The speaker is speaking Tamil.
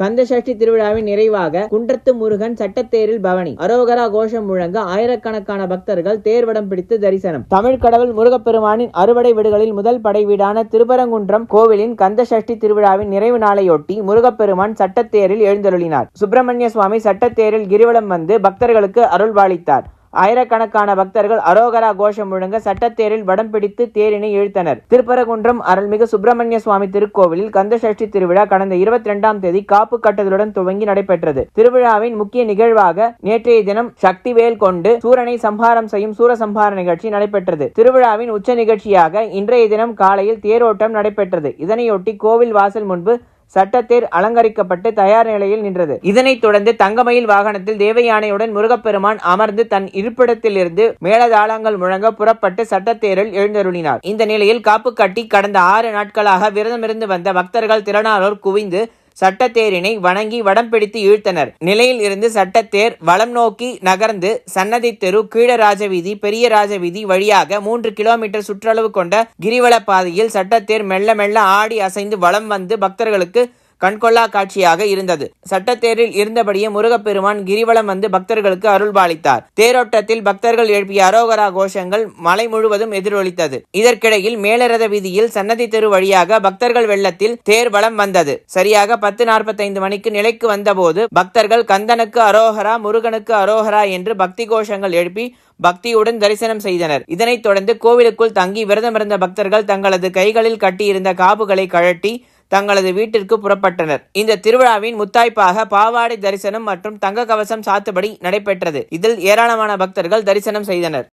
கந்தசஷ்டி திருவிழாவின் நிறைவாக குன்றத்து முருகன் சட்டத்தேரில் பவனி. அரோகரா கோஷம் முழங்க ஆயிரக்கணக்கான பக்தர்கள் தேர்வடம் பிடித்து தரிசனம். தமிழ் கடவுள் முருகப்பெருமானின் அறுவடை வீடுகளில் முதல் படை வீடான திருப்பரங்குன்றம் கோவிலின் கந்தசஷ்டி திருவிழாவின் நிறைவு நாளையொட்டி முருகப்பெருமான் சட்டத்தேரில் எழுந்தருளினார். சுப்பிரமணிய சுவாமி சட்டத்தேரில் கிரிவலம் வந்து பக்தர்களுக்கு அருள்பாலித்தார் ஆயிரக்கணக்கான பக்தர்கள் அரோகரா கோஷம் முழங்க சட்டத்தேரில் வடம் பிடித்து தேரினை இழுத்தனர். திருப்பரங்குன்றம் அருள்மிகு சுப்பிரமணிய சுவாமி திருக்கோவிலில் கந்தசஷ்டி திருவிழா கடந்த இருபத்தி இரண்டாம் தேதி காப்பு கட்டுதலுடன் துவங்கி நடைபெற்றது. திருவிழாவின் முக்கிய நிகழ்வாக நேற்றைய தினம் சக்திவேல் கொண்டு சூரனை சம்ஹாரம் செய்யும் சூரசம்ஹார நிகழ்ச்சி நடைபெற்றது. திருவிழாவின் உச்ச நிகழ்ச்சியாக இன்றைய தினம் காலையில் தேரோட்டம் நடைபெற்றது. இதனையொட்டி கோவில் வாசல் முன்பு சட்டத்தேர் அலங்கரிக்கப்பட்டு தயார் நிலையில் நின்றது. இதனைத் தொடர்ந்து தங்கமயில் வாகனத்தில் தேவயானையுடன் முருகப்பெருமான் அமர்ந்து தன் இருப்பிடத்திலிருந்து மேலதாளங்கள் முழங்க புறப்பட்டு சட்டத்தேரில் எழுந்தருளினார். இந்த நிலையில் காப்பு கட்டி கடந்த ஆறு நாட்களாக விரதமிருந்து வந்த பக்தர்கள் திரளானோர் குவிந்து சட்டத்தேரினை வணங்கி வடம் பிடித்து இழுத்தனர். நிலையில் இருந்து சட்டத்தேர் வலம் நோக்கி நகர்ந்து சன்னதி தெரு கீழராஜ வீதி பெரிய ராஜ வீதி வழியாக மூன்று கிலோமீட்டர் சுற்றளவு கொண்ட கிரிவல பாதையில் சட்டத்தேர் மெல்ல மெல்ல ஆடி அசைந்து வலம் வந்து பக்தர்களுக்கு கண்கொள்ளா காட்சியாக இருந்தது. சட்டத்தேரில் இருந்தபடியே முருகப்பெருமான் கிரிவலம் வந்து பக்தர்களுக்கு அருள்பாலித்தார். தேரோட்டத்தில் பக்தர்கள் எழுப்பிய அரோகரா கோஷங்கள் மலை முழுவதும் எதிரொலித்தது. இதற்கிடையில் மேலரத வீதியில் சன்னதி தெரு வழியாக பக்தர்கள் வெள்ளத்தில் தேர் வளம் வந்தது. சரியாக பத்து நாற்பத்தைந்து மணிக்கு நிலைக்கு வந்தபோது பக்தர்கள் கந்தனுக்கு அரோகரா முருகனுக்கு அரோகரா என்று பக்தி கோஷங்கள் எழுப்பி பக்தியுடன் தரிசனம் செய்தனர். இதனைத் தொடர்ந்து கோவிலுக்குள் தங்கி விரதமிருந்த பக்தர்கள் தங்களது கைகளில் கட்டியிருந்த காப்புகளை கழட்டி தங்களது வீட்டிற்கு புறப்பட்டனர். இந்த திருவிழாவின் முத்தாய்ப்பாக பாவாடை தரிசனம் மற்றும் தங்க கவசம் சாத்துபடி நடைபெற்றது. இதில் ஏராளமான பக்தர்கள் தரிசனம் செய்தனர்.